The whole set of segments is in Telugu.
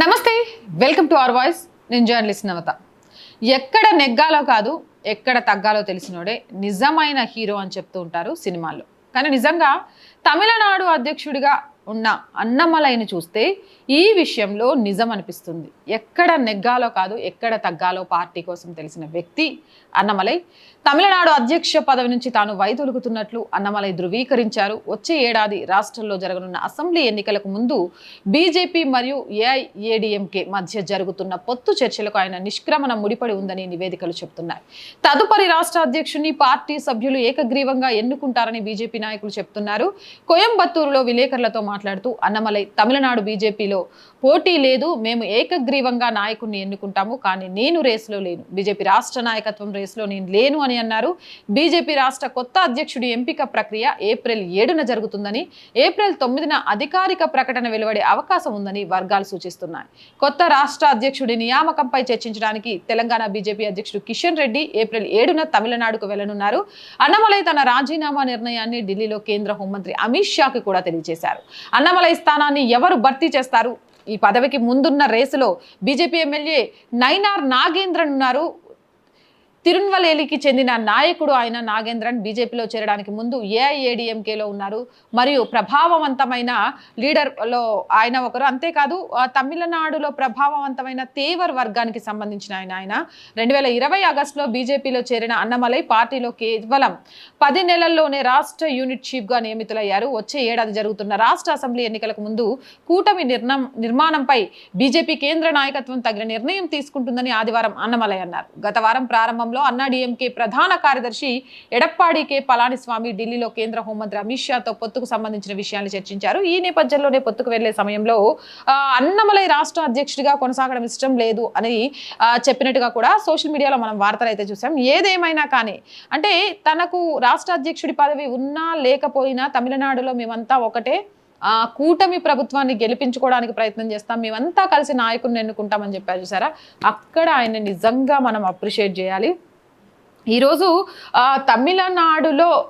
నమస్తే వెల్కమ్ టు అవర్ వాయిస్. నేను జర్నలిస్ట్ నవత. ఎక్కడ నెగ్గాలో కాదు ఎక్కడ తగ్గాలో తెలిసినోడే నిజమైన హీరో అని చెప్తూ ఉంటారు సినిమాల్లో. కానీ నిజంగా తమిళనాడు అధ్యక్షుడిగా ఉన్న అన్నమలైని చూస్తే ఈ విషయంలో నిజం అనిపిస్తుంది ఎక్కడ నెగ్గాలో కాదు ఎక్కడ తగ్గాలో పార్టీ కోసం తెలిసిన వ్యక్తి అన్నమలై తమిళనాడు అధ్యక్ష పదవి నుంచి తాను వైదొలుగుతున్నట్లు అన్నమలై ధృవీకరించారు. వచ్చే ఏడాది రాష్ట్రంలో జరగనున్న అసెంబ్లీ ఎన్నికలకు ముందు బీజేపీ మరియు ఏఐఏడిఎంకే మధ్య జరుగుతున్న పొత్తు చర్చలకు ఆయన నిష్క్రమణ ముడిపడి ఉందని నివేదికలు చెబుతున్నాయి తదుపరి రాష్ట్ర అధ్యక్షుని పార్టీ సభ్యులు ఏకగ్రీవంగా ఎన్నుకుంటారని బీజేపీ నాయకులు చెప్తున్నారు. కోయంబత్తూరులో విలేకరులతో మాట్లాడుతూ అన్నమలై తమిళనాడు బీజేపీలో పోటీ లేదు. మేము ఏకగ్రీవంగా నాయకుడిని ఎన్నుకుంటాము కానీ నేను రేసులో లేను. బీజేపీ రాష్ట్ర నాయకత్వం రేసులో నేను లేను అని అన్నారు. బీజేపీ రాష్ట్ర కొత్త అధ్యక్షుడి ఎంపిక ప్రక్రియ ఏప్రిల్ ఏడున జరుగుతుందని ఏప్రిల్ తొమ్మిదిన అధికారిక ప్రకటన వెలువడే అవకాశం ఉందని వర్గాలు సూచిస్తున్నాయి. కొత్త రాష్ట్ర అధ్యక్షుడి నియామకంపై చర్చించడానికి తెలంగాణ బీజేపీ అధ్యక్షుడు కిషన్ రెడ్డి ఏప్రిల్ ఏడున తమిళనాడుకు వెళ్ళనున్నారు. అన్నమలై తన రాజీనామా నిర్ణయాన్ని ఢిల్లీలో కేంద్ర హోంమంత్రి అమిత్ షాకి కూడా తెలియజేశారు. అన్నమలై స్థానాన్ని ఎవరు భర్తీ చేస్తారు? ఈ పదవికి ముందున్న రేసులో బీజేపీ ఎమ్మెల్యే నైనార్ నాగేంద్రన్ ఉన్నారు. తిరునల్వేలికి చెందిన నాయకుడు ఆయన నాగేంద్రన్ బీజేపీలో చేరడానికి ముందు ఏఐఏడిఎంకేలో ఉన్నారు. మరియు ప్రభావవంతమైన లీడర్లో ఆయన ఒకరు. అంతేకాదు తమిళనాడులో ప్రభావవంతమైన తేవర్ వర్గానికి సంబంధించిన ఆయన ఆయన. రెండు వేల ఇరవై ఆగస్టులో బీజేపీలో చేరిన అన్నమలై పార్టీలో కేవలం పది నెలల్లోనే రాష్ట్ర యూనిట్ చీఫ్గా నియమితులయ్యారు. వచ్చే ఏడాది జరుగుతున్న రాష్ట్ర అసెంబ్లీ ఎన్నికలకు ముందు కూటమి నిర్ణం నిర్మాణంపై బీజేపీ కేంద్ర నాయకత్వం తగిన నిర్ణయం తీసుకుంటుందని ఆదివారం అన్నమలై అన్నారు. గత వారం ప్రారంభం అన్నా అన్నాడీఎంకే ప్రధాన కార్యదర్శి ఎడప్పాడి కె పళనిస్వామి ఢిల్లీలో కేంద్ర హోంమంత్రి అమిత్ షాతో పొత్తుకు సంబంధించిన విషయాన్ని చర్చించారు. ఈ నేపథ్యంలోనే పొత్తుకు వెళ్ళే సమయంలో అన్నమలై రాష్ట్ర అధ్యక్షుడిగా కొనసాగడం ఇష్టం లేదు అని చెప్పినట్టుగా కూడా సోషల్ మీడియాలో మనం వార్తలు అయితే చూసాం. ఏదేమైనా కానీ అంటే తనకు రాష్ట్ర అధ్యక్షుడి పదవి ఉన్నా లేకపోయినా తమిళనాడులో మేమంతా ఒకటే ఆ కూటమి ప్రభుత్వాన్ని గెలిపించుకోవడానికి ప్రయత్నం చేస్తాం. మేమంతా కలిసి నాయకుడిని ఎన్నుకుంటామని చెప్పారు చూసారా? అక్కడ ఆయన నిజంగా మనం అప్రిషియేట్ చేయాలి. ఈరోజు ఆ, తమిళనాడులో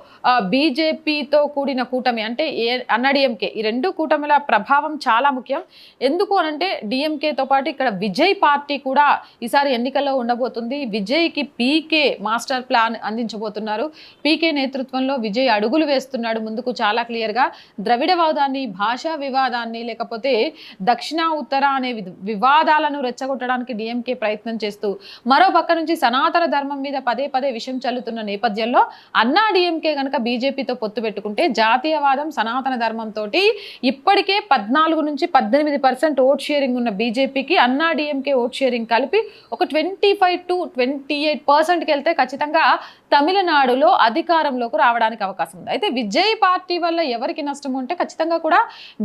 బీజేపీతో కూడిన కూటమి అంటే ఏ అన్నడిఎంకే. ఈ రెండు కూటమిల ప్రభావం చాలా ముఖ్యం. ఎందుకు అనంటే డిఎంకేతో పాటు ఇక్కడ విజయ్ పార్టీ కూడా ఈసారి ఎన్నికల్లో ఉండబోతుంది. విజయ్కి పీకే మాస్టర్ ప్లాన్ అందించబోతున్నారు. పీకే నేతృత్వంలో విజయ్ అడుగులు వేస్తున్నాడు ముందుకు చాలా క్లియర్గా. ద్రవిడవాదాన్ని భాషా వివాదాన్ని లేకపోతే దక్షిణ ఉత్తర అనే వివాదాలను రెచ్చగొట్టడానికి డిఎంకే ప్రయత్నం చేస్తూ మరో పక్క నుంచి సనాతన ధర్మం మీద పదే పదే విషయం చల్లుతున్న నేపథ్యంలో అన్నా డిఎంకే కనుక బీజేపీతో పొత్తు పెట్టుకుంటే జాతీయవాదం సనాతన ధర్మంతో ఇప్పటికే పద్నాలుగు నుంచి పద్దెనిమిది పర్సెంట్ ఓట్ షేరింగ్ ఉన్న బీజేపీకి అన్నా డిఎంకే ఓట్ షేరింగ్ కలిపి ఒక twenty five to twenty eight పర్సెంట్కి వెళ్తే ఖచ్చితంగా తమిళనాడులో అధికారంలోకి రావడానికి అవకాశం ఉంది. అయితే విజయ్ పార్టీ వల్ల ఎవరికి నష్టం ఉంటే ఖచ్చితంగా కూడా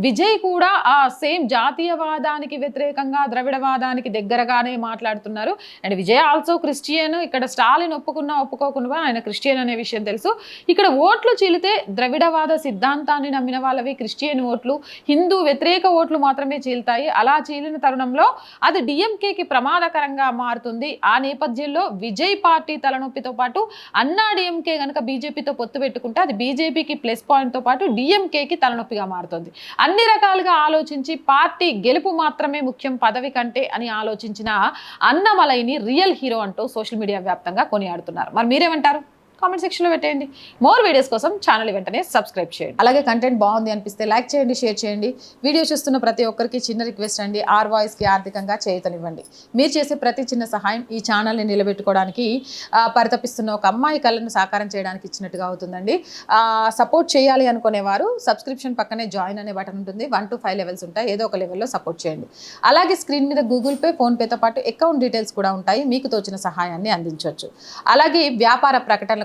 విజయ్ కూడా ఆ సేమ్ జాతీయవాదానికి వ్యతిరేకంగా ద్రవిడవాదానికి దగ్గరగానే మాట్లాడుతున్నారు. అండ్ విజయ్ ఆల్సో క్రిస్టియన్ ఇక్కడ స్టాలిన్ ఒప్పుకున్నా ఒప్పుకోకుండా ఆయన క్రిస్టియన్ అనే విషయం తెలుసు. ఇక్కడ ఓట్లు చీలితే ద్రవిడవాద సిద్ధాంతాన్ని నమ్మిన వాళ్ళవి క్రిస్టియన్ ఓట్లు హిందూ వ్యతిరేక ఓట్లు మాత్రమే చీలుతాయి. అలా చీలిన తరుణంలో అది డిఎంకేకి ప్రమాదకరంగా మారుతుంది. ఆ నేపథ్యంలో విజయ్ పార్టీ తలనొప్పితో పాటు అన్నా డిఎంకే కనుక బీజేపీతో పొత్తు పెట్టుకుంటే అది బీజేపీకి ప్లస్ పాయింట్తో పాటు డిఎంకేకి తలనొప్పిగా మారుతుంది. అన్ని రకాలుగా ఆలోచించి పార్టీ గెలుపు మాత్రమే ముఖ్యం పదవి కంటే అని ఆలోచించిన అన్నమలైని రియల్ హీరో అంటూ సోషల్ మీడియా వ్యాప్తంగా కొనియాడుతున్నారు. మరి మీరేమంటారు? కామెంట్ సెక్షన్లో పెట్టేయండి. మోర్ వీడియోస్ కోసం ఛానల్ వెంటనే సబ్స్క్రైబ్ చేయండి. అలాగే కంటెంట్ బాగుంది అనిపిస్తే లైక్ చేయండి షేర్ చేయండి. వీడియో చూస్తున్న ప్రతి ఒక్కరికి చిన్న రిక్వెస్ట్ అండి. ఆర్ వాయిస్కి ఆర్థికంగా చేతనివ్వండి. మీరు చేసే ప్రతి చిన్న సహాయం ఈ ఛానల్ని నిలబెట్టుకోవడానికి పరితపిస్తున్న ఒక అమ్మాయి కళను సాకారం చేయడానికి ఇచ్చినట్టుగా అవుతుందండి. సపోర్ట్ చేయాలి అనుకునేవారు సబ్స్క్రిప్షన్ పక్కనే జాయిన్ అనే బటన్ ఉంటుంది. వన్ టు ఫైవ్ లెవెల్స్ ఉంటాయి. ఏదో ఒక లెవెల్లో సపోర్ట్ చేయండి. అలాగే స్క్రీన్ మీద గూగుల్ పే ఫోన్పేతో పాటు అకౌంట్ డీటెయిల్స్ కూడా ఉంటాయి. మీకు తోచిన సహాయాన్ని అందించవచ్చు. అలాగే వ్యాపార ప్రకటనల